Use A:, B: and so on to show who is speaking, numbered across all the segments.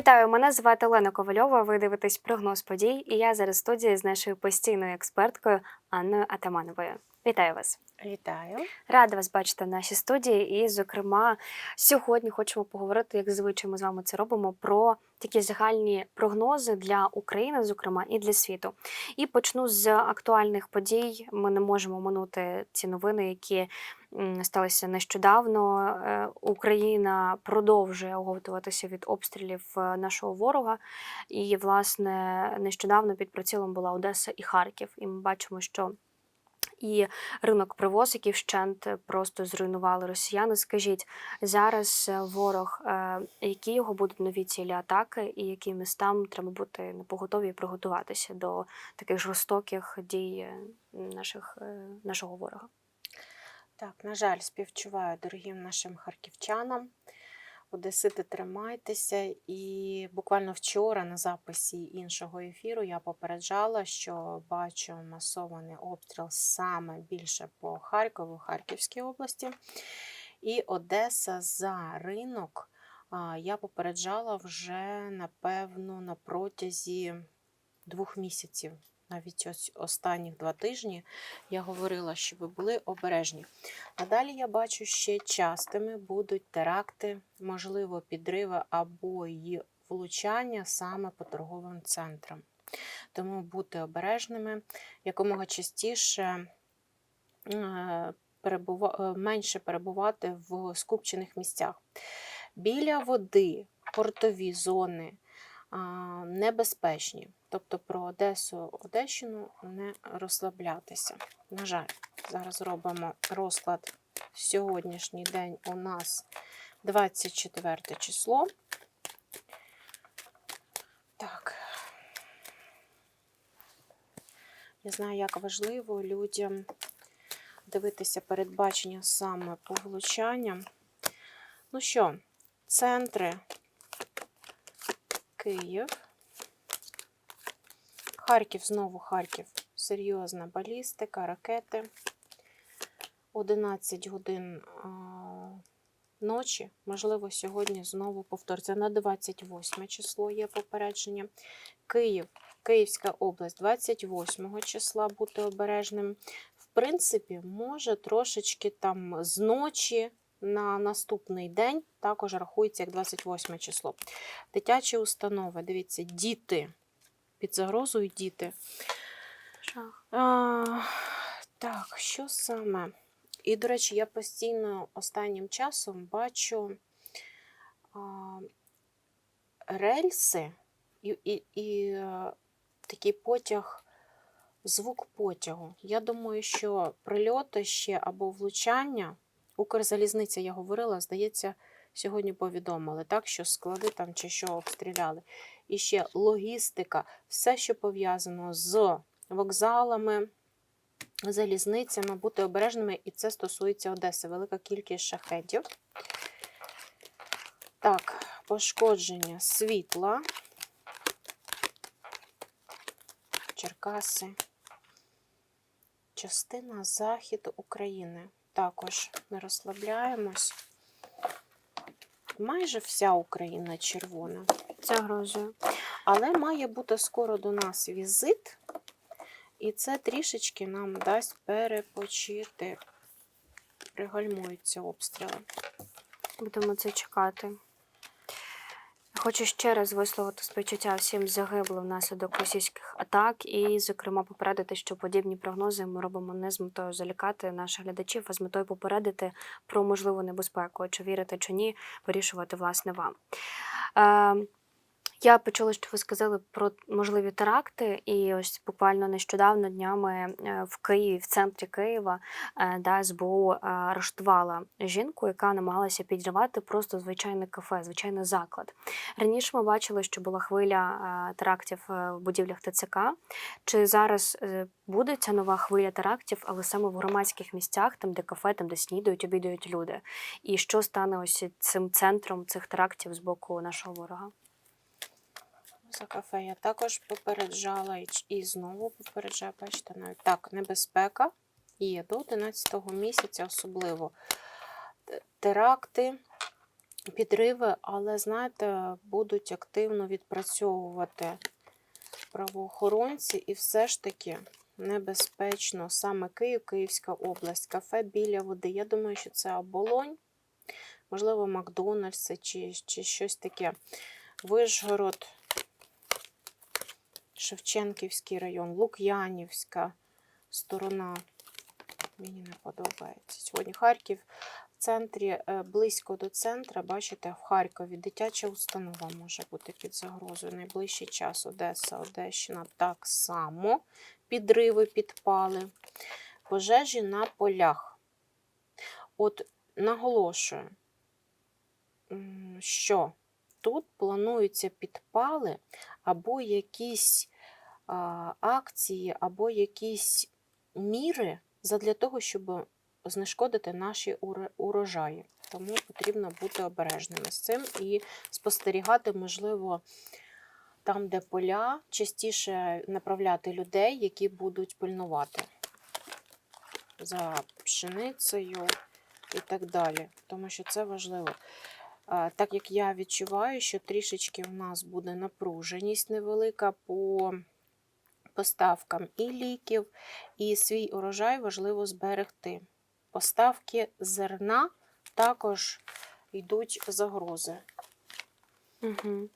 A: Вітаю, мене звати Олена Ковальова. Ви дивитесь прогноз подій, і я зараз в студії з нашою постійною експерткою Анною Атамановою. Вітаю вас!
B: Вітаю.
A: Рада вас бачити в нашій студії. І, зокрема, сьогодні хочемо поговорити, як зазвичай ми з вами це робимо, про такі загальні прогнози для України, зокрема, і для світу. І почну з актуальних подій. Ми не можемо минути ці новини, які сталися нещодавно. Е, Україна продовжує оговтуватися від обстрілів е, нашого ворога. І, власне, нещодавно під прицілом була Одеса і Харків. І ми бачимо, що і ринок привоз, який вщент просто зруйнували росіяни. Скажіть зараз е, ворог, е, які його будуть нові цілі атаки, і яким містам треба бути на поготові і приготуватися до таких жорстоких дій е, наших, е, нашого ворога?
B: Так, на жаль, співчуваю дорогим нашим харківчанам. Одесити, тримайтеся. І буквально вчора на записі іншого ефіру я попереджала, що бачу масований обстріл саме більше по Харкову, Харківській області. І Одеса за ринок я попереджала вже, напевно, на протязі двох місяців. Навіть ось останніх два тижні я говорила, щоб ви були обережні. А далі я бачу, ще частими будуть теракти, можливо, підриви або й влучання саме по торговим центрам. Тому бути обережними, якомога частіше е, перебува... е, менше перебувати в скупчених місцях. Біля води, портові зони небезпечні. Тобто про Одесу, Одещину не розслаблятися. На жаль, зараз робимо розклад. Сьогоднішній день у нас 24 число. Так. Я знаю, як важливо людям дивитися передбачення саме по влучанням. Ну що, центри Київ. Харків, знову Харків. Серйозна балістика, ракети. 11 годин а, ночі. Можливо, сьогодні знову повториться. На 28 число є попередження. Київ, Київська область, 28 числа бути обережним. В принципі, може трошечки там з ночі на наступний день також рахується як 28 число. Дитячі установи, дивіться, діти. Під загрозою діти. А, так, що саме? І, до речі, я постійно останнім часом бачу а, рельси і, і, і а, такий потяг, звук потягу. Я думаю, що прильоти ще або влучання, Укрзалізниця, я говорила, здається, сьогодні повідомили, так, що склади там чи що обстріляли. І ще логістика, все, що пов'язано з вокзалами, залізницями, бути обережними, і це стосується Одеси. Велика кількість шахедів. Так, пошкодження світла. Черкаси. Частина західу України. Також не розслабляємось. Майже вся Україна червона.
A: Загрозою.
B: Але має бути скоро до нас візит, і це трішечки нам дасть перепочити. Пригальмуються обстріли.
A: Будемо це чекати. Хочу ще раз висловити співчуття всім загиблим внаслідок російських атак, і, зокрема, попередити, що подібні прогнози ми робимо не з метою залякати наших глядачів, а з метою попередити про можливу небезпеку. Чи вірити, чи ні, вирішувати власне вам. Я почула, що ви сказали про можливі теракти, і ось буквально нещодавно днями е, в Києві, в центрі Києва, е, да, СБУ е, арештувала жінку, яка намагалася підривати просто звичайне кафе, звичайний заклад. Раніше ми бачили, що була хвиля терактів в будівлях ТЦК. Чи зараз буде ця нова хвиля терактів, але саме в громадських місцях, там де кафе, там де снідають, обідають люди? І що стане ось цим центром цих терактів з боку нашого ворога?
B: За кафе я також попереджала і, знову попереджаю, бачите, навіть так, небезпека є до 11 місяця, особливо теракти, підриви, але, знаєте, будуть активно відпрацьовувати правоохоронці, і все ж таки небезпечно саме Київ, Київська область, кафе біля води. Я думаю, що це оболонь, можливо, Макдональдси чи, чи щось таке. Вишгород, Шевченківський район, Лук'янівська сторона. Мені не подобається. Сьогодні Харків в центрі, е, близько до центра, бачите, в Харкові дитяча установа може бути під загрозою. Найближчий час Одеса, Одещина так само. Підриви, підпали. Пожежі на полях. От наголошую, що тут плануються підпали або якісь а, акції, або якісь міри задля того, щоб знешкодити наші урожаї. Тому потрібно бути обережними з цим і спостерігати, можливо, там, де поля, частіше направляти людей, які будуть пильнувати за пшеницею і так далі. Тому що це важливо. Так як я відчуваю, що трішечки у нас буде напруженість невелика по поставкам і ліків, і свій урожай важливо зберегти. Поставки зерна також йдуть загрози.
A: Угу.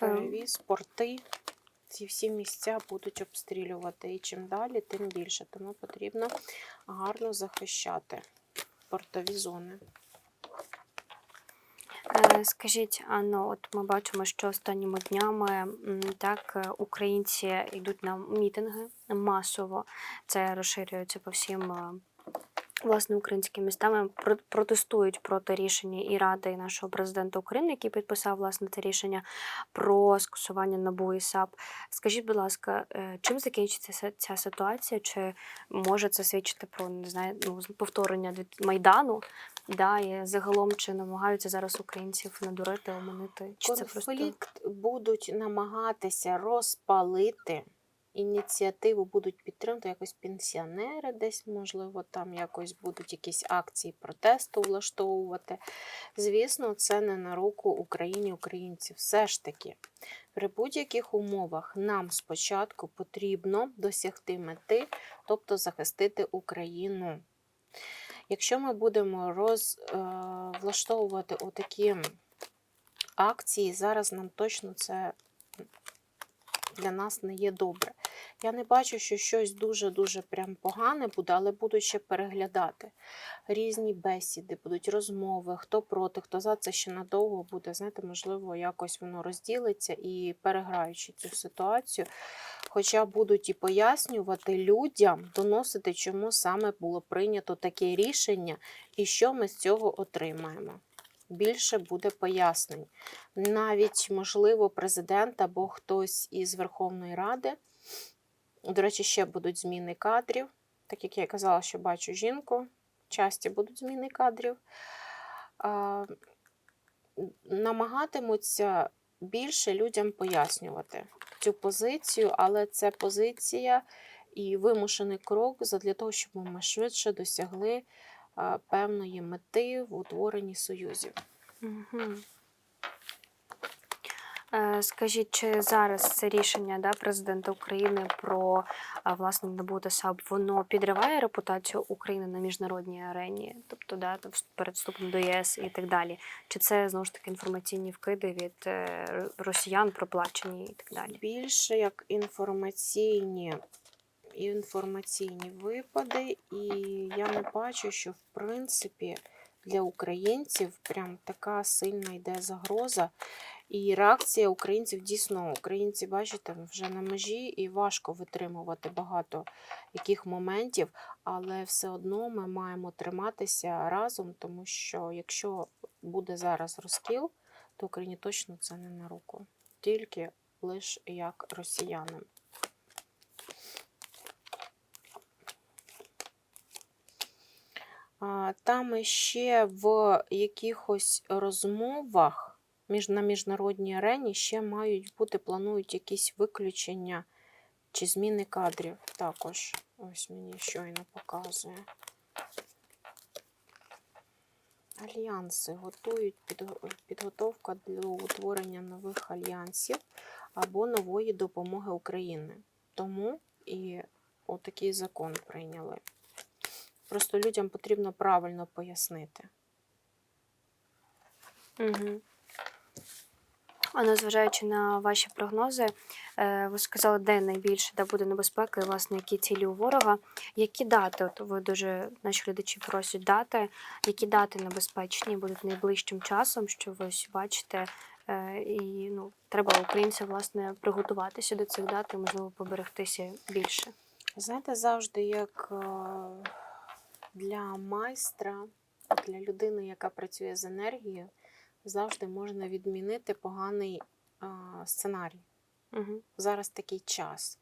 B: Перевіз, порти. Ці всі місця будуть обстрілювати. І чим далі, тим більше. Тому потрібно гарно захищати портові зони.
A: Е, Скажіть, Анно, от ми бачимо, що останніми днями так е, українці йдуть на мітинги масово. Це розширюється по всім е, власне українським містам. Про- Протестують проти рішення і ради нашого президента України, який підписав власне це рішення про скасування НАБУ і САП. Скажіть, будь ласка, чим закінчиться ця ситуація? Чи може це свідчити про не знаю, ну, повторення від майдану? Да, і загалом чи намагаються зараз українців надурити, оманити? Чи це просто
B: Конфлікт будуть намагатися розпалити. Ініціативу будуть підтримувати якось пенсіонери, десь, можливо, там якось будуть якісь акції протесту влаштовувати. Звісно, це не на руку Україні, українців. Все ж таки, при будь-яких умовах нам спочатку потрібно досягти мети, тобто захистити Україну. Якщо ми будемо роз, е, отакі акції, зараз нам точно це для нас не є добре. Я не бачу, що щось дуже-дуже прям погане буде, але буду ще переглядати. Різні бесіди, будуть розмови, хто проти, хто за це ще надовго буде. Знаєте, можливо, якось воно розділиться і переграючи цю ситуацію. Хоча будуть і пояснювати людям, доносити, чому саме було прийнято таке рішення і що ми з цього отримаємо. Більше буде пояснень. Навіть, можливо, президент або хтось із Верховної Ради. До речі, ще будуть зміни кадрів. Так як я і казала, що бачу жінку, часті будуть зміни кадрів. Намагатимуться більше людям пояснювати цю позицію, але це позиція і вимушений крок для того, щоб ми швидше досягли певної мети в утворенні союзів.
A: Угу. Е, Скажіть, чи зараз це рішення да, президента України про власне набути САП, воно підриває репутацію України на міжнародній арені, тобто да, перед вступом до ЄС і так далі? Чи це знову ж таки інформаційні вкиди від е, росіян проплачені і так далі?
B: більше як інформаційні, інформаційні випади, і я не бачу, що в принципі для українців прям така сильна йде загроза. І реакція українців дійсно, українці, бачите, вже на межі і важко витримувати багато яких моментів, але все одно ми маємо триматися разом, тому що якщо буде зараз розкіл, то Україні точно це не на руку. Тільки лише як росіянам. Там ще в якихось розмовах між, на міжнародній арені ще мають бути, планують якісь виключення чи зміни кадрів також. Ось мені щойно показує. Альянси готують підго- підготовка для утворення нових альянсів або нової допомоги Україні. Тому і отакий закон прийняли. Просто людям потрібно правильно пояснити.
A: Угу. А незважаючи на ваші прогнози, е, ви сказали, де найбільше де буде небезпека, і власне які цілі у ворога. Які дати? От ви дуже наші глядачі просять дати, які дати небезпечні будуть найближчим часом, що ви ось бачите, е, і ну треба українцям власне приготуватися до цих дат і можливо поберегтися більше.
B: Знаєте, завжди як е, для майстра, для людини, яка працює з енергією, завжди можна відмінити поганий сценарій.
A: Угу.
B: Зараз такий час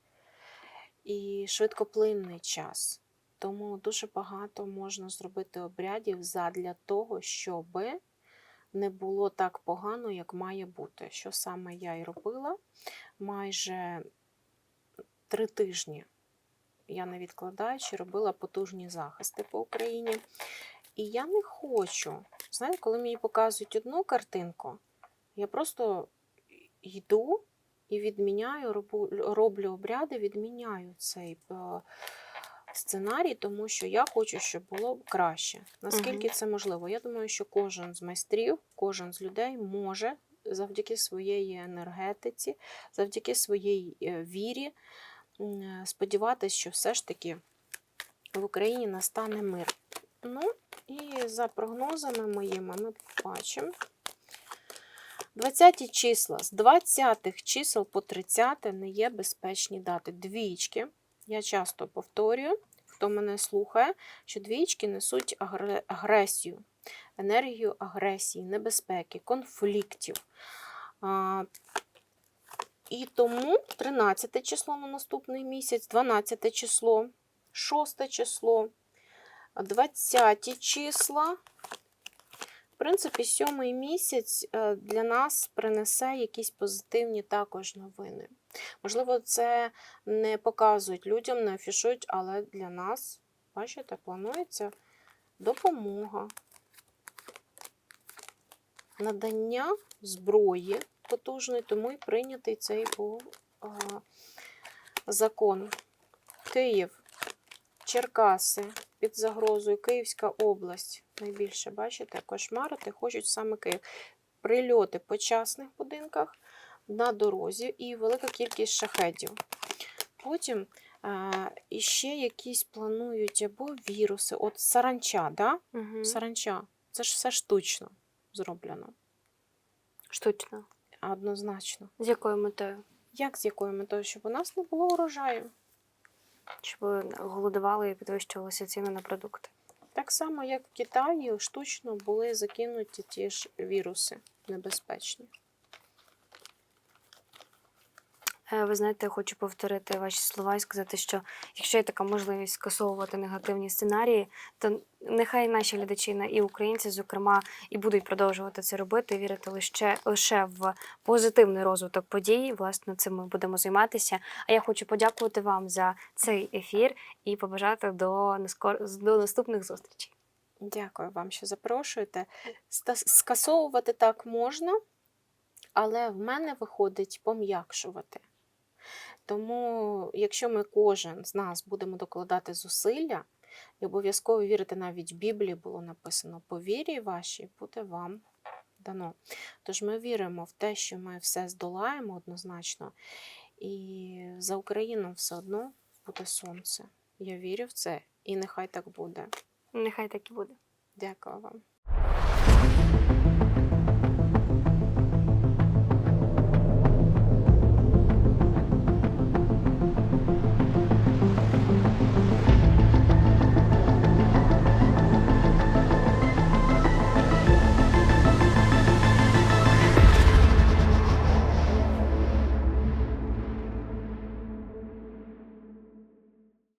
B: і швидкоплинний час. Тому дуже багато можна зробити обрядів задля того, щоб не було так погано, як має бути. Що саме я і робила майже три тижні. Я не відкладаючи робила потужні захисти по Україні. І я не хочу. Знаєте, коли мені показують одну картинку, я просто йду і відміняю, роблю обряди, відміняю цей е, сценарій, тому що я хочу, щоб було краще. Наскільки це можливо? Я думаю, що кожен з майстрів, кожен з людей може завдяки своєї енергетиці, завдяки своїй е, вірі е, сподіватися, що все ж таки в Україні настане мир. Ну, і за прогнозами моїми ми бачимо. 20 числа з 20 чисел по 30 не є безпечні дати. Двічки. Я часто повторюю, хто мене слухає, що двічки несуть агресію, енергію агресії, небезпеки, конфліктів. І тому 13 число на наступний місяць, 12 число, 6 число, 20 числа. В принципі, сьомий місяць е, для нас принесе якісь позитивні також новини. Можливо, це не показують людям, не афішують, але для нас, бачите, планується допомога, надання зброї потужної, тому і прийнятий цей був закон. Київ, Черкаси під загрозою, Київська область. Найбільше, бачите, кошмарити хочуть саме Київ. Прильоти по частних будинках на дорозі і велика кількість шахедів. Потім е, іще якісь планують або віруси. От саранча, да?
A: Угу.
B: Саранча. Це ж все штучно зроблено.
A: Штучно.
B: Однозначно.
A: З якою метою?
B: Як з якою метою, щоб у нас не було урожаю?
A: Щоб голодували і підвищувалися ціни на продукти.
B: Так само, як в Китаї, штучно були закинуті ті ж віруси небезпечні.
A: Е, Ви знаєте, я хочу повторити ваші слова і сказати, що якщо є така можливість скасовувати негативні сценарії, то нехай наші глядачі і українці, зокрема, і будуть продовжувати це робити, вірити лише, лише в позитивний розвиток подій. Власне, цим ми будемо займатися. А я хочу подякувати вам за цей ефір і побажати до, до наступних зустрічей.
B: Дякую вам, що запрошуєте. Скасовувати так можна, але в мене виходить пом'якшувати. Тому, якщо ми кожен з нас будемо докладати зусилля і обов'язково вірити, навіть в Біблії було написано по вірі вашій буде вам дано. Тож ми віримо в те, що ми все здолаємо однозначно, і за Україну все одно буде сонце. Я вірю в це, і нехай так буде.
A: Нехай так і буде.
B: Дякую вам.